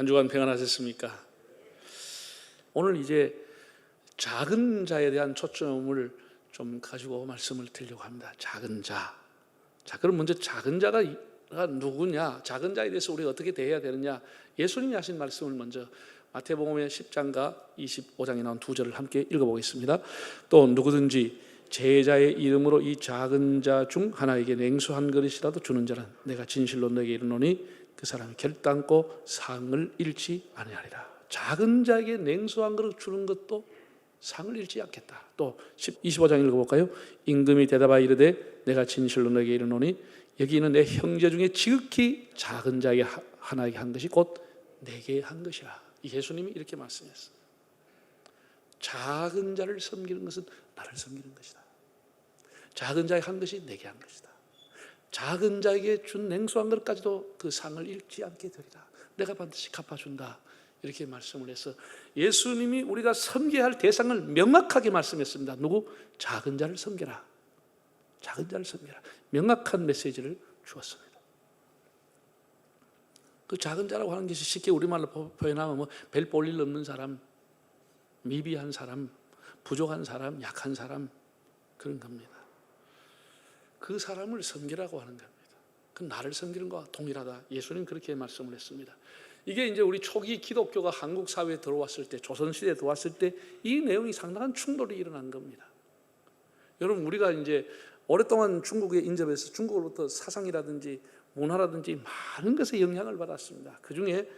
한 주간 평안하셨습니까? 오늘 이제 작은 자에 대한 초점을 좀 가지고 말씀을 드리려고 합니다. 작은 자. 자, 그럼 먼저 작은 자가 누구냐? 작은 자에 대해서 우리가 어떻게 대해야 되느냐? 예수님이 하신 말씀을 먼저 마태복음의 10장과 25장에 나온 두 절을 함께 읽어보겠습니다. 또 누구든지 제자의 이름으로 이 작은 자 중 하나에게 냉수 한 그릇이라도 주는 자는 내가 진실로 너에게 이르노니 그 사람이 결단코 상을 잃지 아니하리라. 작은 자에게 냉수 한 그릇 주는 것도 상을 잃지 않겠다. 또 25장 읽어볼까요? 임금이 대답하여 이르되 내가 진실로 너에게 이르노니 여기 있는 내 형제 중에 지극히 작은 자에게 하나에게 한 것이 곧 내게 한 것이라. 예수님이 이렇게 말씀했어요. 작은 자를 섬기는 것은 나를 섬기는 것이다. 작은 자에게 한 것이 내게 한 것이다. 작은 자에게 준 냉수한 것까지도 그 상을 잃지 않게 되리라. 내가 반드시 갚아준다. 이렇게 말씀을 해서 예수님이 우리가 섬겨야 할 대상을 명확하게 말씀했습니다. 누구? 작은 자를 섬겨라. 작은 자를 섬겨라. 명확한 메시지를 주었습니다. 그 작은 자라고 하는 것이 쉽게 우리말로 표현하면 뭐별 볼일 없는 사람, 미비한 사람, 부족한 사람, 약한 사람 그런 겁니다. 그 사람을 섬기라고 하는 겁니다. 그 나를 섬기는 것과 동일하다. 예수님 그렇게 말씀을 했습니다. 이게 이제 우리 초기 기독교가 한국 사회에 들어왔을 때, 조선 시대에 들어왔을 때 이 내용이 상당한 충돌이 일어난 겁니다. 여러분 우리가 이제 오랫동안 중국에 인접해서 중국으로부터 사상이라든지 문화라든지 많은 것에 영향을 받았습니다. 그 중에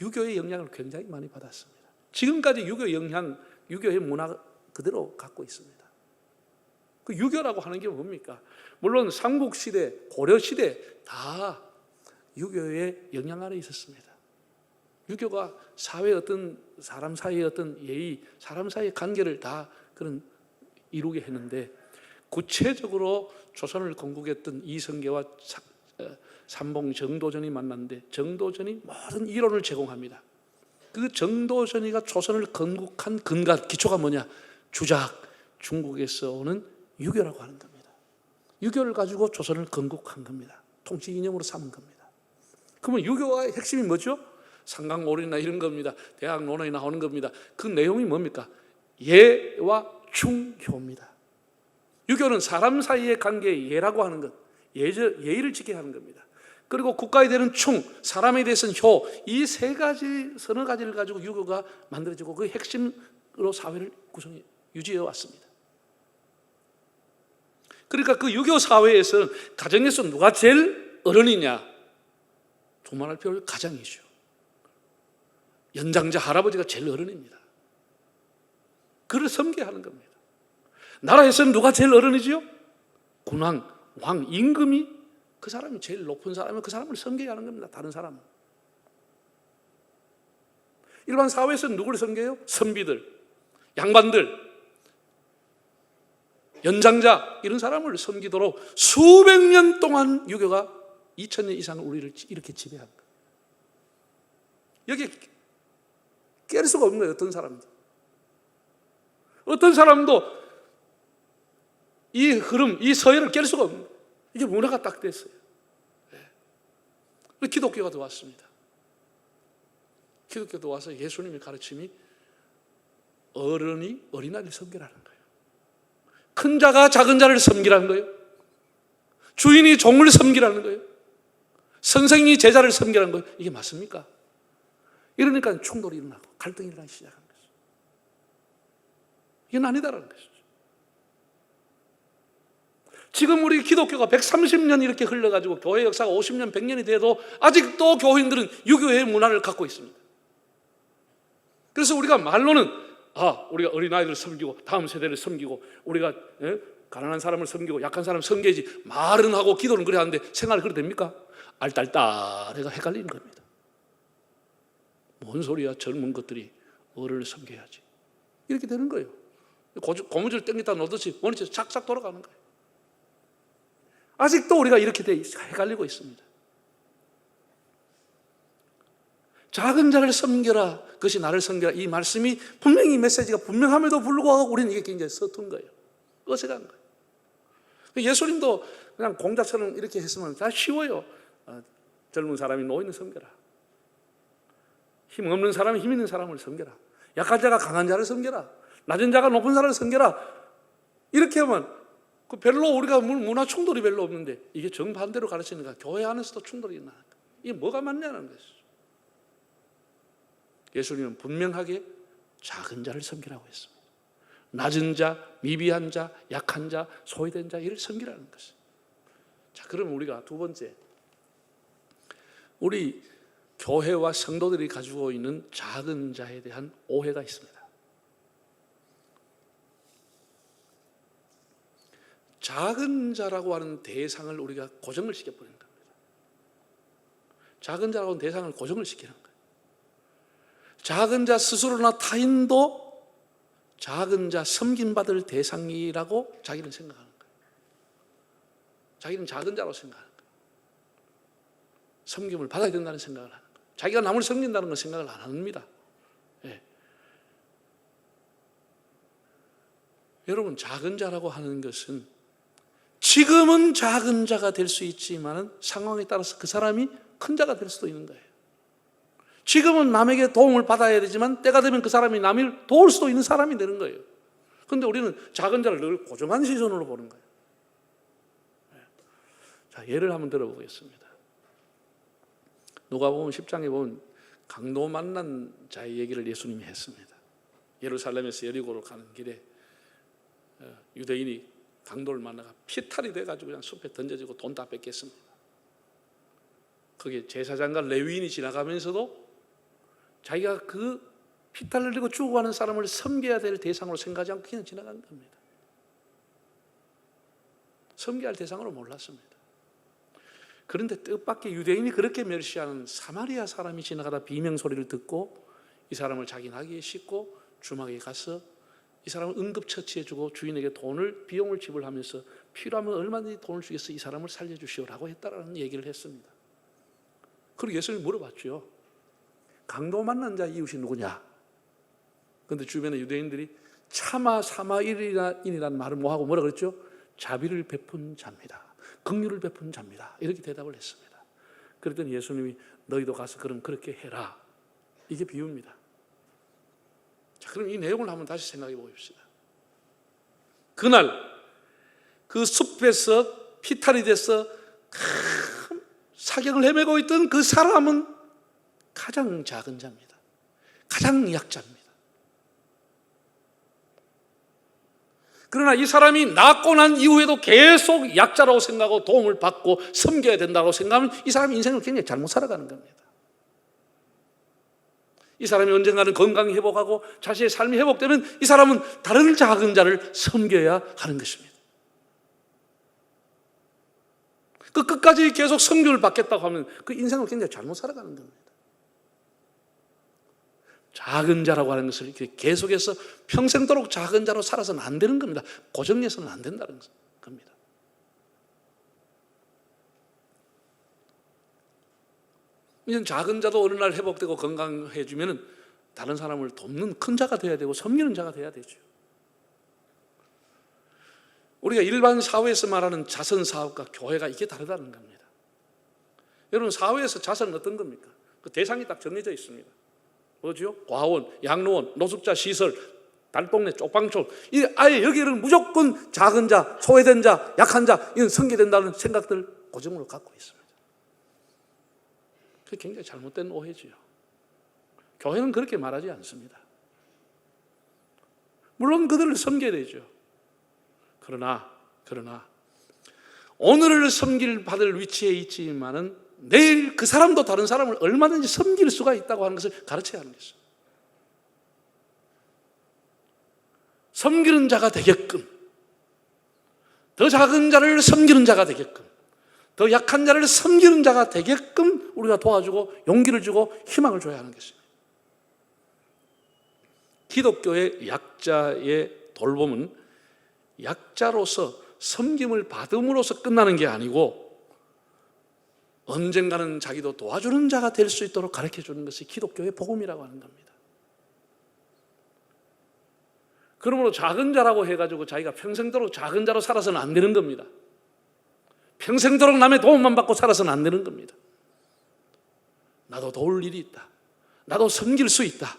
유교의 영향을 굉장히 많이 받았습니다. 지금까지 유교 영향, 유교의 문화 그대로 갖고 있습니다. 그 유교라고 하는 게 뭡니까? 물론 삼국 시대, 고려 시대 다 유교의 영향 아래 있었습니다. 유교가 사회 어떤 사람 사이의 어떤 예의, 사람 사이의 관계를 다 그런 이루게 했는데 구체적으로 조선을 건국했던 이성계와 삼봉 정도전이 만났는데 정도전이 모든 이론을 제공합니다. 그 정도전이가 조선을 건국한 근간 기초가 뭐냐? 주작 중국에서 오는 유교라고 하는 겁니다. 유교를 가지고 조선을 건국한 겁니다. 통치 이념으로 삼은 겁니다. 그러면 유교의 핵심이 뭐죠? 상강오리나 이런 겁니다. 대학 논어에 나오는 겁니다. 그 내용이 뭡니까? 예와 충효입니다. 유교는 사람 사이의 관계에 예라고 하는 것, 예저, 예의를 지켜야 하는 겁니다. 그리고 국가에 대한 충, 사람에 대해서는 효, 이 세 가지, 서너 가지를 가지고 유교가 만들어지고 그 핵심으로 사회를 구성해, 유지해 왔습니다. 그러니까 그 유교 사회에서는 가정에서 누가 제일 어른이냐? 두말할 필요 가장이죠. 연장자 할아버지가 제일 어른입니다. 그를 섬겨야 하는 겁니다. 나라에서는 누가 제일 어른이지요? 군왕, 왕, 임금이 그 사람이 제일 높은 사람이면 그 사람을 섬겨야 하는 겁니다. 다른 사람은. 일반 사회에서는 누구를 섬겨요? 선비들, 양반들, 연장자 이런 사람을 섬기도록 수백 년 동안 유교가 2000년 이상 우리를 이렇게 지배한 거예요. 여기 깰 수가 없는 거예요. 어떤 사람도. 어떤 사람도 이 흐름, 이 서열을 깰 수가 없는 거예요. 이게 문화가 딱 됐어요. 네. 기독교가 들어왔습니다. 기독교도 와서 예수님의 가르침이 어른이 어린아이를 섬기라는. 큰 자가 작은 자를 섬기라는 거예요. 주인이 종을 섬기라는 거예요. 선생이 제자를 섬기라는 거예요. 이게 맞습니까? 이러니까 충돌이 일어나고 갈등이 일어나기 시작한 거죠. 이건 아니다라는 것이죠. 지금 우리 기독교가 130년 이렇게 흘러가지고 교회 역사가 50년, 100년이 돼도 아직도 교인들은 유교의 문화를 갖고 있습니다. 그래서 우리가 말로는 아, 우리가 어린아이들을 섬기고 다음 세대를 섬기고 우리가 예? 가난한 사람을 섬기고 약한 사람을 섬겨야지 말은 하고 기도는 그래 하는데 생활이 그래 됩니까? 알딸딸해가 헷갈리는 겁니다. 뭔 소리야 젊은 것들이 어른을 섬겨야지 이렇게 되는 거예요. 고무줄 땡기다 놓듯이 원위치 착착 돌아가는 거예요. 아직도 우리가 이렇게 돼 헷갈리고 있습니다. 작은 자를 섬겨라. 그것이 나를 섬겨라. 이 말씀이 분명히 메시지가 분명함에도 불구하고 우리는 이게 굉장히 서툰 거예요. 어색한 거예요. 예수님도 그냥 공자처럼 이렇게 했으면 다 쉬워요. 어, 젊은 사람이 노인을 섬겨라. 힘 없는 사람이 힘 있는 사람을 섬겨라. 약한 자가 강한 자를 섬겨라. 낮은 자가 높은 사람을 섬겨라. 이렇게 하면 그 별로 우리가 문- 문화 충돌이 별로 없는데 이게 정반대로 가르치는가? 교회 안에서도 충돌이 있나? 이게 뭐가 맞냐는 것이죠. 예수님은 분명하게 작은 자를 섬기라고 했습니다. 낮은 자, 미비한 자, 약한 자, 소외된 자 이를 섬기라는 것이죠. 자, 그럼 우리가 두 번째 우리 교회와 성도들이 가지고 있는 작은 자에 대한 오해가 있습니다. 작은 자라고 하는 대상을 우리가 고정을 시켜버리는 겁니다. 작은 자라고 하는 대상을 고정을 시키는. 작은 자 스스로나 타인도 작은 자 섬김받을 대상이라고 자기는 생각하는 거예요. 자기는 작은 자로 생각하는 거예요. 섬김을 받아야 된다는 생각을 하는 거예요. 자기가 남을 섬긴다는 건 생각을 안 합니다. 예. 여러분 작은 자라고 하는 것은 지금은 작은 자가 될 수 있지만 상황에 따라서 그 사람이 큰 자가 될 수도 있는 거예요. 지금은 남에게 도움을 받아야 되지만 때가 되면 그 사람이 남을 도울 수도 있는 사람이 되는 거예요. 그런데 우리는 작은 자를 늘 고정한 시선으로 보는 거예요. 예. 자, 예를 한번 들어보겠습니다. 누가 보면 10장에 보면 강도 만난 자의 얘기를 예수님이 했습니다. 예루살렘에서 여리고로 가는 길에 어, 유대인이 강도를 만나가 피탈이 돼가지고 그냥 숲에 던져지고 돈 다 뺏겼습니다. 거기에 제사장과 레위인이 지나가면서도 자기가 그 피탈을 흘리고 죽어가는 사람을 섬겨야 될 대상으로 생각하지 않고 그냥 지나간 겁니다. 섬겨야 할 대상으로 몰랐습니다. 그런데 뜻밖의 유대인이 그렇게 멸시하는 사마리아 사람이 지나가다 비명 소리를 듣고 이 사람을 자기 나귀에 싣고 주막에 가서 이 사람을 응급처치해주고 주인에게 돈을 비용을 지불하면서 필요하면 얼마든지 돈을 주겠어 이 사람을 살려주시오라고 했다라는 얘기를 했습니다. 그리고 예수님이 물어봤죠. 강도 만난 자 이웃이 누구냐? 그런데 주변의 유대인들이 차마 사마일이라는 말을 뭐하고 뭐라 그랬죠? 자비를 베푼 자입니다. 긍휼을 베푼 자입니다. 이렇게 대답을 했습니다. 그랬더니 예수님이 너희도 가서 그럼 그렇게 해라. 이게 비유입니다. 자, 그럼 이 내용을 한번 다시 생각해 보십시다. 그날 그 숲에서 피탈이 돼서 큰 사경을 헤매고 있던 그 사람은 가장 작은 자입니다. 가장 약자입니다. 그러나 이 사람이 낫고 난 이후에도 계속 약자라고 생각하고 도움을 받고 섬겨야 된다고 생각하면 이 사람이 인생을 굉장히 잘못 살아가는 겁니다. 이 사람이 언젠가는 건강이 회복하고 자신의 삶이 회복되면 이 사람은 다른 작은 자를 섬겨야 하는 것입니다. 그 끝까지 계속 성교를 받겠다고 하면 그 인생을 굉장히 잘못 살아가는 겁니다. 작은 자라고 하는 것을 계속해서 평생도록 작은 자로 살아서는 안 되는 겁니다. 고정해서는 안 된다는 겁니다. 이런 작은 자도 어느 날 회복되고 건강해지면 다른 사람을 돕는 큰 자가 돼야 되고 섬기는 자가 돼야 되죠. 우리가 일반 사회에서 말하는 자선 사업과 교회가 이게 다르다는 겁니다. 여러분 사회에서 자선은 어떤 겁니까? 그 대상이 딱 정해져 있습니다. 뭐죠? 과원, 양로원, 노숙자 시설, 달동네, 쪽방촌. 이 아예 여기는 무조건 작은 자, 소외된 자, 약한 자 이런 성계된다는 생각들 고정으로 갖고 있습니다. 그게 굉장히 잘못된 오해지요. 교회는 그렇게 말하지 않습니다. 물론 그들을 섬겨야 되죠. 그러나 그러나 오늘을 섬길 받을 위치에 있지만은 내일 그 사람도 다른 사람을 얼마든지 섬길 수가 있다고 하는 것을 가르쳐야 하는 것입니다. 섬기는 자가 되게끔 더 작은 자를 섬기는 자가 되게끔 더 약한 자를 섬기는 자가 되게끔 우리가 도와주고 용기를 주고 희망을 줘야 하는 것입니다. 기독교의 약자의 돌봄은 약자로서 섬김을 받음으로써 끝나는 게 아니고 언젠가는 자기도 도와주는 자가 될 수 있도록 가르쳐 주는 것이 기독교의 복음이라고 하는 겁니다. 그러므로 작은 자라고 해가지고 자기가 평생도록 작은 자로 살아서는 안 되는 겁니다. 평생도록 남의 도움만 받고 살아서는 안 되는 겁니다. 나도 도울 일이 있다. 나도 섬길 수 있다.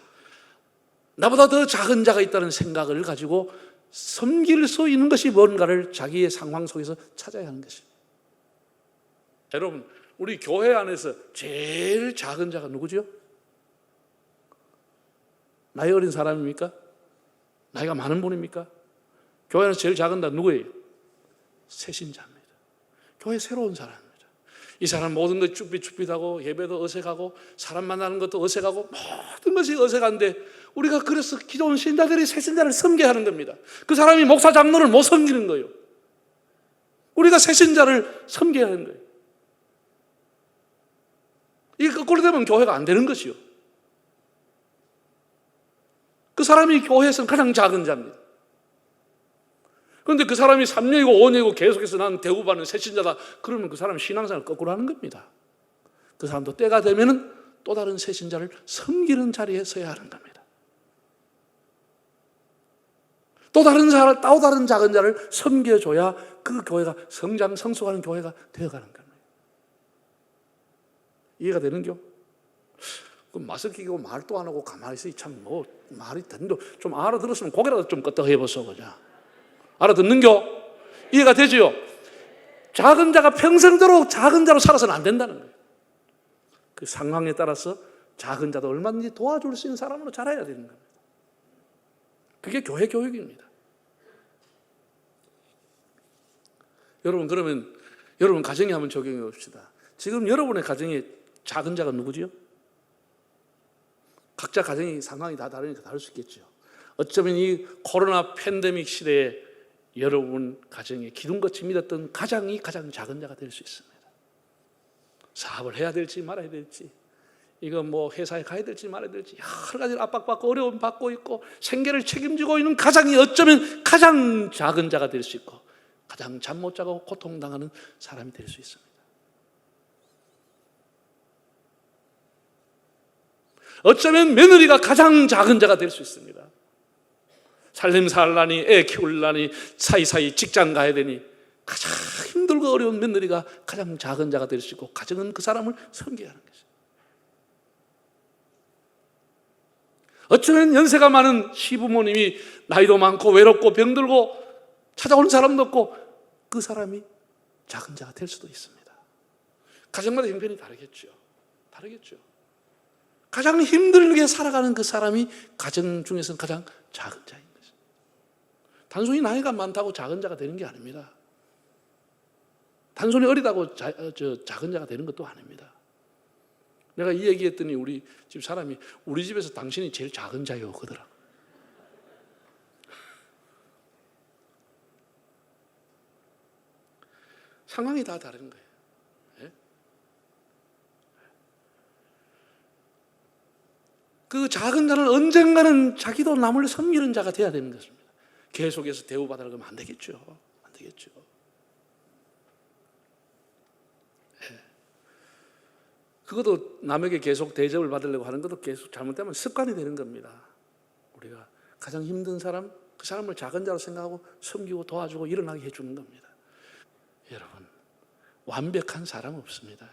나보다 더 작은 자가 있다는 생각을 가지고 섬길 수 있는 것이 뭔가를 자기의 상황 속에서 찾아야 하는 것입니다. 여러분, 우리 교회 안에서 제일 작은 자가 누구죠? 나이 어린 사람입니까? 나이가 많은 분입니까? 교회 안에서 제일 작은 자 누구예요? 새신자입니다. 교회 새로운 사람입니다. 이 사람 모든 것이 쭈삣쭈삣하고 예배도 어색하고 사람 만나는 것도 어색하고 모든 것이 어색한데 우리가 그래서 기존 신자들이 새 신자를 섬겨야 하는 겁니다. 그 사람이 목사 장로를 못 섬기는 거예요. 우리가 새 신자를 섬겨야 하는 거예요. 이게 거꾸로 되면 교회가 안 되는 것이요. 그 사람이 교회에서는 가장 작은 자입니다. 그런데 그 사람이 3년이고 5년이고 계속해서 난 대우받는 새신자다. 그러면 그 사람은 신앙생활 거꾸로 하는 겁니다. 그 사람도 때가 되면은 또 다른 새신자를 섬기는 자리에 서야 하는 겁니다. 또 다른 사람, 또 다른 작은 자를 섬겨줘야 그 교회가 성장, 성숙하는 교회가 되어가는 겁니다. 이해가 되는겨? 그 마스크 끼고 말도 안 하고 가만히 있으니 참뭐 말이 된도 좀 알아들었으면 고개라도 좀 끄덕 해보소 그자. 알아듣는겨? 이해가 되지요? 작은 자가 평생도록 작은 자로 살아서는 안 된다는 거예요. 그 상황에 따라서 작은 자도 얼마든지 도와줄 수 있는 사람으로 자라야 되는 겁니다. 그게 교회 교육입니다. 여러분 그러면 여러분 가정에 한번 적용해 봅시다. 지금 여러분의 가정에 작은 자가 누구지요? 각자 가정의 상황이 다 다르니까 다를 수 있겠죠. 어쩌면 이 코로나 팬데믹 시대에 여러분 가정에 기둥같이 믿었던 가장이 가장 작은 자가 될 수 있습니다. 사업을 해야 될지 말아야 될지, 이거 뭐 회사에 가야 될지 말아야 될지 여러 가지 압박받고 어려움 받고 있고 생계를 책임지고 있는 가장이 어쩌면 가장 작은 자가 될 수 있고 가장 잠 못 자고 고통당하는 사람이 될 수 있습니다. 어쩌면 며느리가 가장 작은 자가 될 수 있습니다. 살림 살라니 애 키울라니 사이사이 직장 가야 되니 가장 힘들고 어려운 며느리가 가장 작은 자가 될 수 있고 가정은 그 사람을 섬겨야 하는 것이죠. 어쩌면 연세가 많은 시부모님이 나이도 많고 외롭고 병들고 찾아오는 사람도 없고 그 사람이 작은 자가 될 수도 있습니다. 가정마다 형편이 다르겠죠. 다르겠죠. 가장 힘들게 살아가는 그 사람이 가정 중에서는 가장 작은 자인 거죠. 단순히 나이가 많다고 작은 자가 되는 게 아닙니다. 단순히 어리다고 자, 어, 저, 작은 자가 되는 것도 아닙니다. 내가 이 얘기했더니 우리 집 사람이 우리 집에서 당신이 제일 작은 자요 그러더라. 상황이 다 다른 거예요. 그 작은 자는 언젠가는 자기도 남을 섬기는 자가 돼야 되는 것입니다. 계속해서 대우받으려 그러면 안 되겠죠. 안 되겠죠. 예. 그것도 남에게 계속 대접을 받으려고 하는 것도 계속 잘못되면 습관이 되는 겁니다. 우리가 가장 힘든 사람, 그 사람을 작은 자로 생각하고 섬기고 도와주고 일어나게 해주는 겁니다. 여러분, 완벽한 사람 없습니다.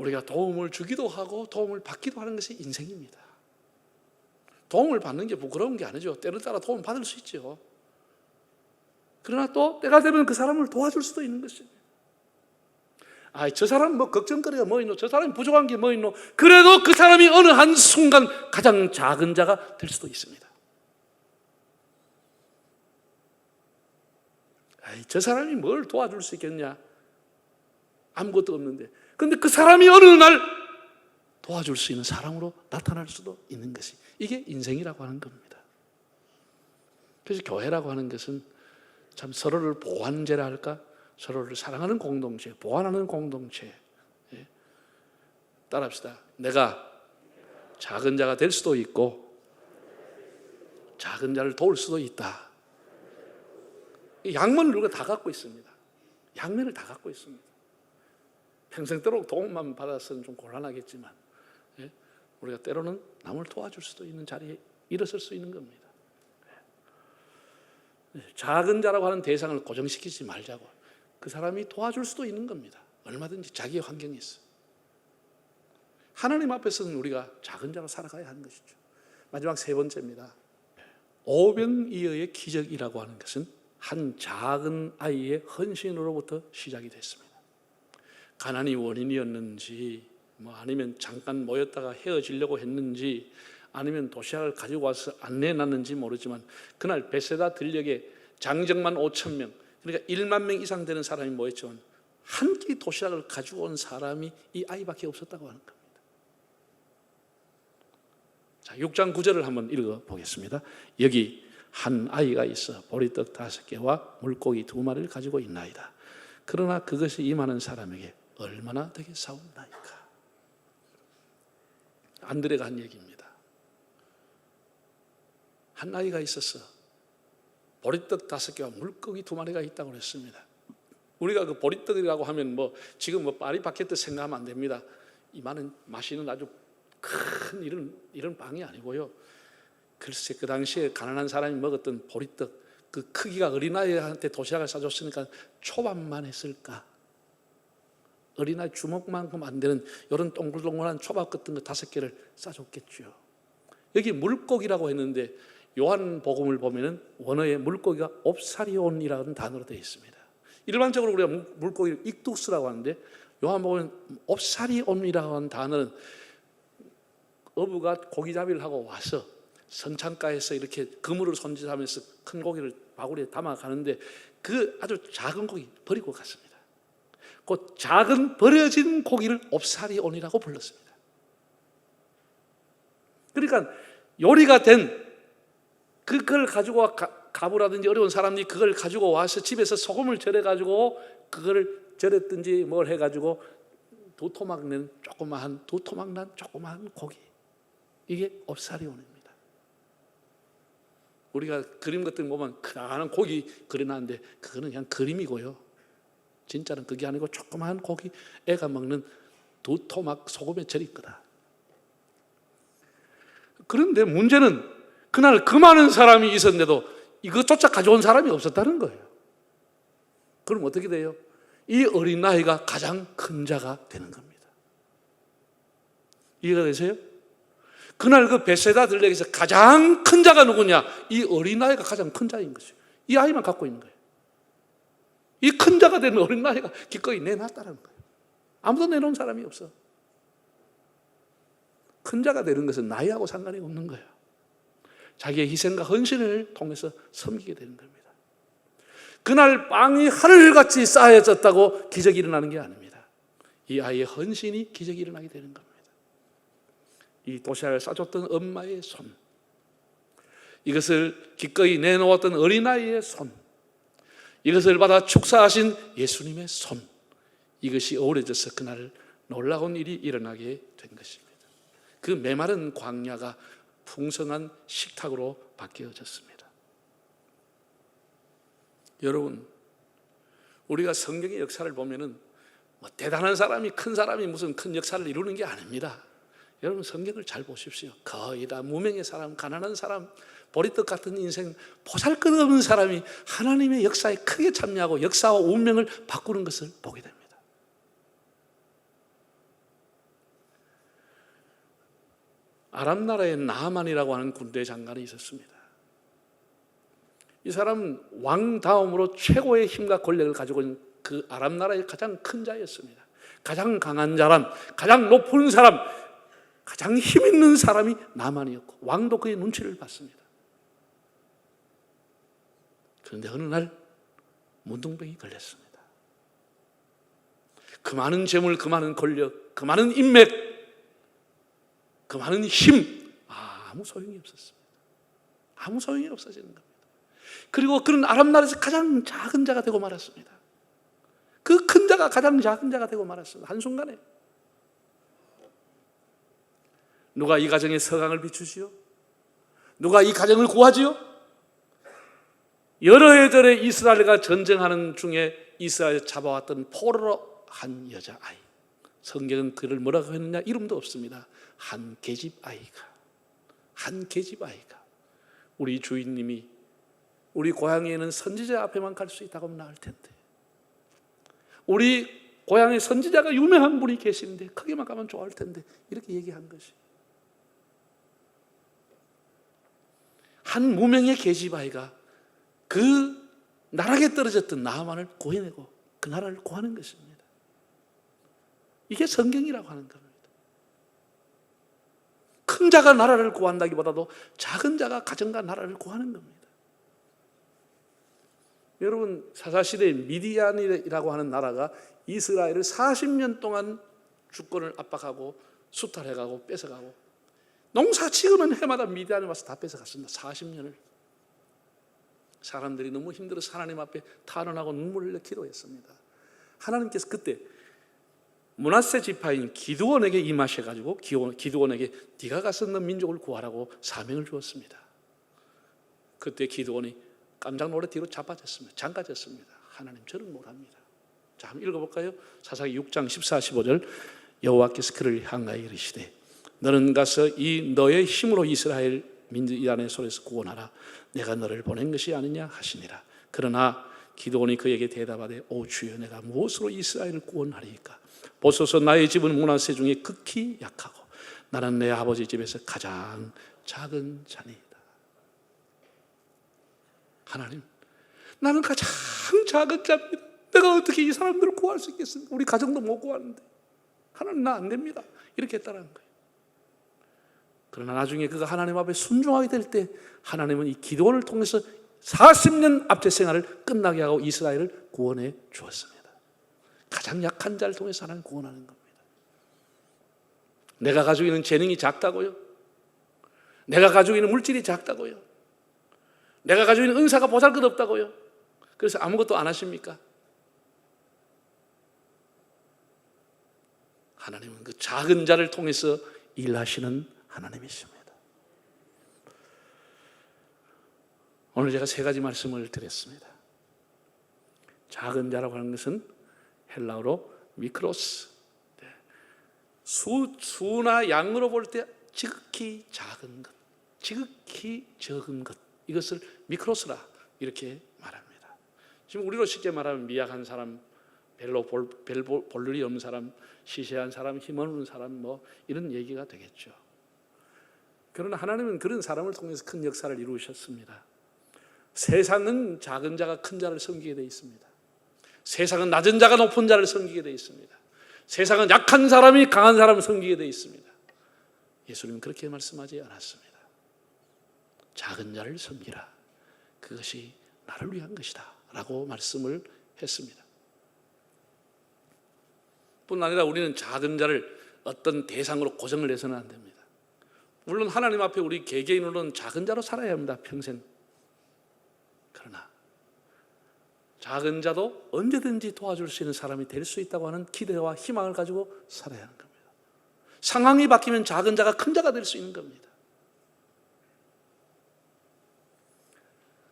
우리가 도움을 주기도 하고 도움을 받기도 하는 것이 인생입니다. 도움을 받는 게 부끄러운 게 아니죠. 때를 따라 도움 받을 수 있죠. 그러나 또 때가 되면 그 사람을 도와줄 수도 있는 것입니다. 아, 저 사람 뭐 걱정거리가 뭐 있노? 저 사람이 부족한 게 뭐 있노? 그래도 그 사람이 어느 한 순간 가장 작은 자가 될 수도 있습니다. 아이, 저 사람이 뭘 도와줄 수 있겠냐? 아무것도 없는데. 근데 그 사람이 어느 날 도와줄 수 있는 사람으로 나타날 수도 있는 것이 이게 인생이라고 하는 겁니다. 그래서 교회라고 하는 것은 참 서로를 보완제라 할까? 서로를 사랑하는 공동체, 보완하는 공동체. 예. 따라합시다. 내가 작은 자가 될 수도 있고 작은 자를 도울 수도 있다. 이 양면을 우리가 다 갖고 있습니다. 양면을 다 갖고 있습니다. 평생도록 도움만 받아서는 좀 곤란하겠지만 예? 우리가 때로는 남을 도와줄 수도 있는 자리에 일어설 수 있는 겁니다. 예. 작은 자라고 하는 대상을 고정시키지 말자고 그 사람이 도와줄 수도 있는 겁니다. 얼마든지 자기의 환경이 있어. 하나님 앞에서는 우리가 작은 자로 살아가야 하는 것이죠. 마지막 세 번째입니다. 오병이어의 기적이라고 하는 것은 한 작은 아이의 헌신으로부터 시작이 됐습니다. 가난이 원인이었는지, 뭐 아니면 잠깐 모였다가 헤어지려고 했는지, 아니면 도시락을 가지고 와서 안 내놨는지 모르지만 그날 베세다 들녘에 장정만 5천 명, 그러니까 1만 명 이상 되는 사람이 모였지만 한 끼 도시락을 가지고 온 사람이 이 아이밖에 없었다고 하는 겁니다. 자, 6장 9절을 한번 읽어 보겠습니다. 여기 한 아이가 있어 보리떡 다섯 개와 물고기 두 마리를 가지고 있나이다. 그러나 그것이 임하는 사람에게 얼마나 되게 사옵나이까. 안드레가 한 얘기입니다. 한 아이가 있었어. 보리떡 다섯 개와 물고기 두 마리가 있다고 그랬습니다. 우리가 그 보리떡이라고 하면 뭐 지금 뭐 파리 바게트 생각하면 안 됩니다. 이 많은 마시는 아주 큰 이런 이런 빵이 아니고요. 글쎄 그 당시에 가난한 사람이 먹었던 보리떡 그 크기가 어린아이한테 도시락을 싸줬으니까 초밥만 했을까? 어린아이 주먹만큼 안 되는 이런 동글동글한 초밥 같은 거 다섯 개를 싸줬겠죠. 여기 물고기라고 했는데 요한 복음을 보면은 원어에 물고기가 옵사리온이라는 단어로 되어 있습니다. 일반적으로 우리가 물- 물고기를 익두스라고 하는데 요한 복음은 옵사리온이라고 하는 단어는 어부가 고기잡이를 하고 와서 선창가에서 이렇게 그물을 손질하면서 큰 고기를 바구리에 담아 가는데 그 아주 작은 고기 버리고 갔습니다. 그 작은 버려진 고기를 옵사리온이라고 불렀습니다. 그러니까 요리가 된 그걸 가지고 가부라든지 어려운 사람들이 그걸 가지고 와서 집에서 소금을 절여 가지고 그걸 절였든지 뭘 해 가지고 두 토막 낸 조그마한 두 토막 난 조그마한 고기 이게 옵사리온입니다. 우리가 그림 같은 거 보면 크다란 고기 그려놨는데 그거는 그냥 그림이고요. 진짜는 그게 아니고 조그마한 고기 애가 먹는 두 토막 소금에 절인 거다. 그런데 문제는 그날 그 많은 사람이 있었는데도 이것조차 가져온 사람이 없었다는 거예요. 그럼 어떻게 돼요? 이 어린 나이가 가장 큰 자가 되는 겁니다. 이해가 되세요? 그날 그 베세다 들렉에서 가장 큰 자가 누구냐? 이 어린 아이가 가장 큰 자인 것이요. 이 아이만 갖고 있는 거예요. 이 큰 자가 되는 어린아이가 기꺼이 내놨다는 거예요. 아무도 내놓은 사람이 없어. 큰 자가 되는 것은 나이하고 상관이 없는 거예요. 자기의 희생과 헌신을 통해서 섬기게 되는 겁니다. 그날 빵이 하늘같이 쌓여졌다고 기적이 일어나는 게 아닙니다. 이 아이의 헌신이 기적이 일어나게 되는 겁니다. 이 도시락을 싸줬던 엄마의 손, 이것을 기꺼이 내놓았던 어린아이의 손, 이것을 받아 축사하신 예수님의 손, 이것이 어우러져서 그날 놀라운 일이 일어나게 된 것입니다. 그 메마른 광야가 풍성한 식탁으로 바뀌어졌습니다. 여러분, 우리가 성경의 역사를 보면은 뭐 대단한 사람이 큰 사람이 무슨 큰 역사를 이루는 게 아닙니다. 여러분 성경을 잘 보십시오. 거의 다 무명의 사람, 가난한 사람, 보리떡 같은 인생, 보잘것없는 사람이 하나님의 역사에 크게 참여하고 역사와 운명을 바꾸는 것을 보게 됩니다. 아랍 나라에 나만이라고 하는 군대 장관이 있었습니다. 이 사람은 왕 다음으로 최고의 힘과 권력을 가지고 있는 그 아랍 나라의 가장 큰 자였습니다. 가장 강한 사람, 가장 높은 사람, 가장 힘 있는 사람이 나만이었고 왕도 그의 눈치를 봤습니다. 그런데 어느 날 문둥병이 걸렸습니다. 그 많은 재물, 그 많은 권력, 그 많은 인맥, 그 많은 힘 아무 소용이 없었습니다. 아무 소용이 없어지는 겁니다. 그리고 그런 아랍 나라에서 가장 작은 자가 되고 말았습니다. 그 큰 자가 가장 작은 자가 되고 말았습니다. 한순간에. 누가 이 가정에 서강을 비추시오? 누가 이 가정을 구하지요? 여러 해절에 이스라엘과 전쟁하는 중에 이스라엘 잡아왔던 포로로 한 여자아이. 성경은 그를 뭐라고 했느냐? 이름도 없습니다. 한 계집 아이가. 한 계집 아이가. 우리 주인님이 우리 고향에는 선지자 앞에만 갈 수 있다고 하면 나을 텐데. 우리 고향에 선지자가 유명한 분이 계시는데 거기만 가면 좋을 텐데 이렇게 얘기한 것이 한 무명의 계집아이가 그 나락에 떨어졌던 나만을 구해내고 그 나라를 구하는 것입니다. 이게 성경이라고 하는 겁니다. 큰 자가 나라를 구한다기보다도 작은 자가 가정과 나라를 구하는 겁니다. 여러분 사사시대 미디안이라고 하는 나라가 이스라엘을 40년 동안 주권을 압박하고 수탈해가고 뺏어가고 농사 지으면 해마다 미디안에 와서 다 뺏어갔습니다. 40년을 사람들이 너무 힘들어서 하나님 앞에 탄원하고 눈물을 흘려 기도했습니다. 하나님께서 그때 문하세 지파인 기드원에게 임하셔 가지고 기드원에게 네가 가서 너 민족을 구하라고 사명을 주었습니다. 그때 기드원이 깜짝 놀래 뒤로 자빠졌습니다. 장가졌습니다. 하나님 저는 못합니다. 자, 한번 읽어 볼까요? 사사기 6장 14, 15절 여호와께서 그를 향하여 이르시되 너는 가서 이 너의 힘으로 이스라엘 민족 이란의 손에서 구원하라. 내가 너를 보낸 것이 아니냐 하시니라. 그러나 기도원이 그에게 대답하되 오 주여 내가 무엇으로 이스라엘을 구원하리까? 보소서 나의 집은 문화세 중에 극히 약하고 나는 내 아버지 집에서 가장 작은 자니이다. 하나님, 나는 가장 작은 자입니다. 내가 어떻게 이 사람들을 구할 수 있겠습니까? 우리 가정도 못 구하는데 하나님 나 안 됩니다. 이렇게 했다는 거예요. 그러나 나중에 그가 하나님 앞에 순종하게 될 때 하나님은 이 기도원을 통해서 40년 앞제 생활을 끝나게 하고 이스라엘을 구원해 주었습니다. 가장 약한 자를 통해서 하나님 구원하는 겁니다. 내가 가지고 있는 재능이 작다고요? 내가 가지고 있는 물질이 작다고요? 내가 가지고 있는 은사가 보잘 것 없다고요? 그래서 아무것도 안 하십니까? 하나님은 그 작은 자를 통해서 일하시는 하나님이십니다. 오늘 제가 세 가지 말씀을 드렸습니다. 작은 자라고 하는 것은 헬라어로 미크로스. 네. 수, 수나 양으로 볼 때 지극히 작은 것, 지극히 적은 것. 이것을 미크로스라 이렇게 말합니다. 지금 우리로 쉽게 말하면 미약한 사람, 별로 볼, 별 볼, 볼 일이 없는 사람, 시시한 사람, 힘없는 사람 뭐 이런 얘기가 되겠죠. 그러나 하나님은 그런 사람을 통해서 큰 역사를 이루셨습니다. 세상은 작은 자가 큰 자를 섬기게 되어 있습니다. 세상은 낮은 자가 높은 자를 섬기게 되어 있습니다. 세상은 약한 사람이 강한 사람을 섬기게 되어 있습니다. 예수님은 그렇게 말씀하지 않았습니다. 작은 자를 섬기라. 그것이 나를 위한 것이다. 라고 말씀을 했습니다. 뿐 아니라 우리는 작은 자를 어떤 대상으로 고정을 해서는 안 됩니다. 물론 하나님 앞에 우리 개개인으로는 작은 자로 살아야 합니다. 평생. 그러나 작은 자도 언제든지 도와줄 수 있는 사람이 될 수 있다고 하는 기대와 희망을 가지고 살아야 하는 겁니다. 상황이 바뀌면 작은 자가 큰 자가 될 수 있는 겁니다.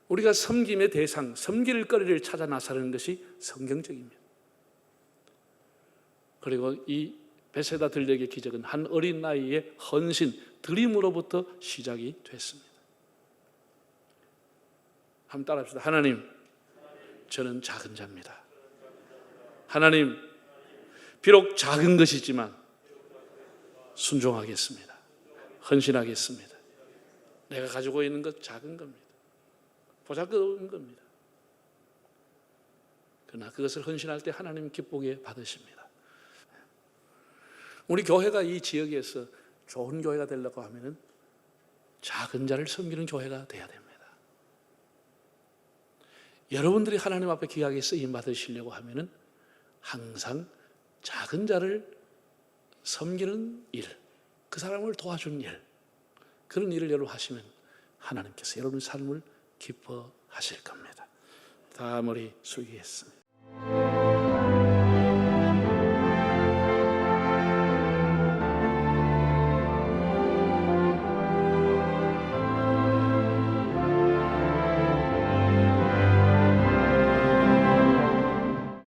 우리가 섬김의 대상, 섬길 거리를 찾아 나서는 것이 성경적입니다. 그리고 이 베세다 들녘의 기적은 한 어린 나이에 헌신, 드림으로부터 시작이 됐습니다. 한번 따라합시다. 하나님, 저는 작은 자입니다. 하나님, 비록 작은 것이지만 순종하겠습니다. 헌신하겠습니다. 내가 가지고 있는 것 작은 겁니다. 보잘것없는 겁니다. 그러나 그것을 헌신할 때 하나님 기쁘게 받으십니다. 우리 교회가 이 지역에서 좋은 교회가 되려고 하면은 작은 자를 섬기는 교회가 돼야 됩니다. 여러분들이 하나님 앞에 귀하게 쓰임 받으시려고 하면은 항상 작은 자를 섬기는 일, 그 사람을 도와주는 일, 그런 일을 여러분 하시면 하나님께서 여러분의 삶을 기뻐하실 겁니다. 다 머리 숙이겠습니다.